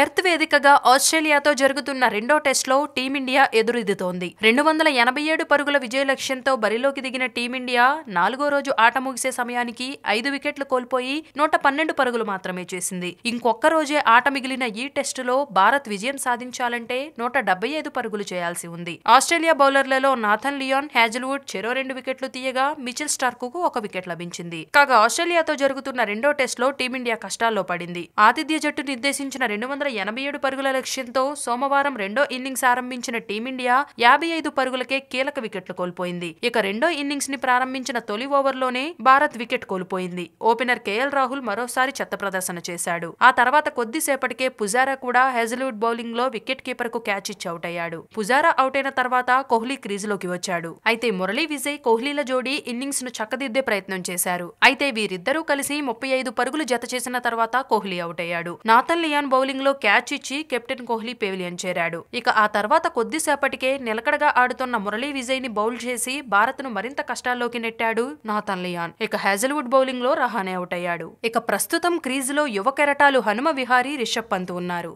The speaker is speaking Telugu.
పెర్త్ వేదికగా ఆస్ట్రేలియాతో జరుగుతున్న రెండో టెస్ట్లో టీమిండియా ఎదురెదుతోంది రెండు వందల ఎనభై ఏడు పరుగుల విజయ లక్ష్యంతో బరిలోకి దిగిన టీమిండియా నాలుగో రోజు ఆట ముగిసే సమయానికి ఐదు వికెట్లు కోల్పోయి నూట పన్నెండు పరుగులు మాత్రమే చేసింది. ఇంకొక్క రోజే ఆట మిగిలిన ఈ టెస్టులో భారత్ విజయం సాధించాలంటే నూట డెబ్బై ఐదు పరుగులు చేయాల్సి ఉంది. ఆస్ట్రేలియా బౌలర్లలో నాథన్ లియోన్ హ్యాజల్వుడ్ చెరో రెండు వికెట్లు తీయగా మిచిల్ స్టార్క్కు ఒక వికెట్ లభించింది. కాగా ఆస్ట్రేలియాతో జరుగుతున్న రెండో టెస్ట్లో టీమిండియా కష్టాల్లో పడింది. ఆతిథ్య జట్టు నిర్దేశించిన రెండు వందల ఎనభై ఏడు పరుగుల లక్ష్యంతో సోమవారం రెండో ఇన్నింగ్స్ ఆరంభించిన టీమిండియా యాభై ఐదు పరుగులకే కీలక వికెట్లు కోల్పోయింది. ఇక రెండో ఇన్నింగ్స్ని ప్రారంభించిన తొలి ఓవర్లోనే భారత్ వికెట్ కోల్పోయింది. ఓపెనర్ కేఎల్ రాహుల్ మరోసారి చెత్త ప్రదర్శన చేశాడు. ఆ తర్వాత కొద్దిసేపటికే పుజారా కూడా హెజల్వుడ్ బౌలింగ్లో వికెట్ కీపర్కు క్యాచ్ ఇచ్చి అవుట్ అయ్యాడు. పుజారా అవుట్ అయిన తర్వాత కోహ్లీ క్రీజ్లోకి వచ్చాడు. అయితే మురళీ విజయ్ కోహ్లీల జోడీ ఇన్నింగ్స్ను చక్కదిద్దే ప్రయత్నం చేశారు. అయితే వీరిద్దరూ కలిసి ముప్పై ఐదు పరుగులు జత చేసిన తర్వాత కోహ్లీ అవుట్ అయ్యాడు. నాథన్ లియాన్ బౌలింగ్లో క్యాచ్ ఇచ్చి కెప్టెన్ కోహ్లీ పెవిలియన్ చేరాడు. ఇక ఆ తర్వాత కొద్దిసేపటికే నిలకడగా ఆడుతున్న మురళీ విజయ్ని బౌల్ చేసి భారత్ను మరింత కష్టాల్లోకి నెట్టాడు నాథన్ లియాన్. ఇక హ్యాజల్వుడ్ బౌలింగ్లో రహానే అవుట్ అయ్యాడు ఇక ప్రస్తుతం క్రీజులో యువ కెరటాలు హనుమ విహారీ రిషబ్ పంత్ ఉన్నారు.